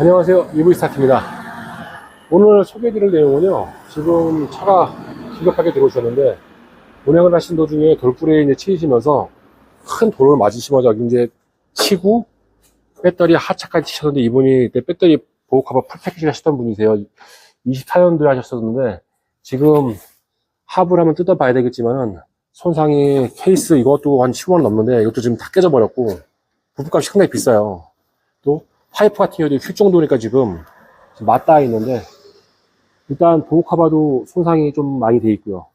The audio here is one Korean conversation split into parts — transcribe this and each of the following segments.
안녕하세요. EV스타트입니다. 오늘 소개해드릴 내용은요. 지금 차가 긴급하게 들어오셨는데 운행을 하신 도중에 돌불에 이제 치이시면서 큰 돌을 맞으시면서 이제 치고 배터리 하차까지 치셨는데 이분이 그때 배터리 보호 커버 풀 패키지 하셨던 분이세요. 24년도에 하셨었는데 지금 합을 한번 뜯어봐야 되겠지만은 손상이 케이스 이것도 한 10원 넘는데 이것도 지금 다 깨져버렸고 부품값이 상당히 비싸요. 또 파이프 같은 경우도 휠 정도니까 지금 맞닿아 있는데 일단 보호 커버도 손상이 좀 많이 돼 있고요.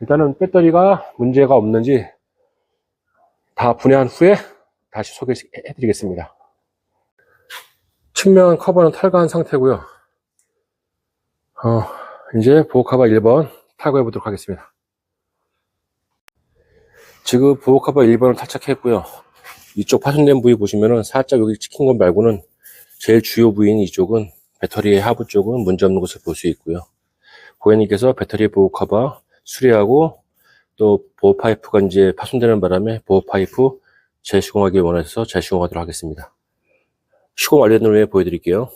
일단은 배터리가 문제가 없는지 다 분해한 후에 다시 소개해 드리겠습니다. 측면 커버는 탈거한 상태고요. 어, 이제 보호 커버 1번 탈거해 보도록 하겠습니다. 지금 보호 커버 1번을 탈착했고요. 이쪽 파손된 부위 보시면은 살짝 여기 찍힌 것 말고는 제일 주요 부위인 이쪽은 배터리의 하부 쪽은 문제 없는 것을 볼 수 있고요. 고객님께서 배터리 보호 커버 수리하고 또 보호 파이프가 이제 파손되는 바람에 보호 파이프 재시공하기 원해서 재시공하도록 하겠습니다. 시공 완료된 후에 보여드릴게요.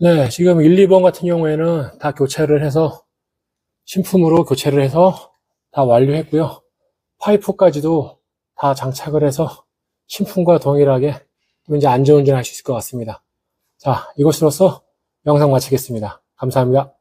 네, 지금 1, 2번 같은 경우에는 다 교체를 해서 신품으로 교체를 해서 다 완료했고요. 파이프까지도 다 장착을 해서 신품과 동일하게 또 이제 안전운전 할 수 있을 것 같습니다. 자, 이것으로서 영상 마치겠습니다. 감사합니다.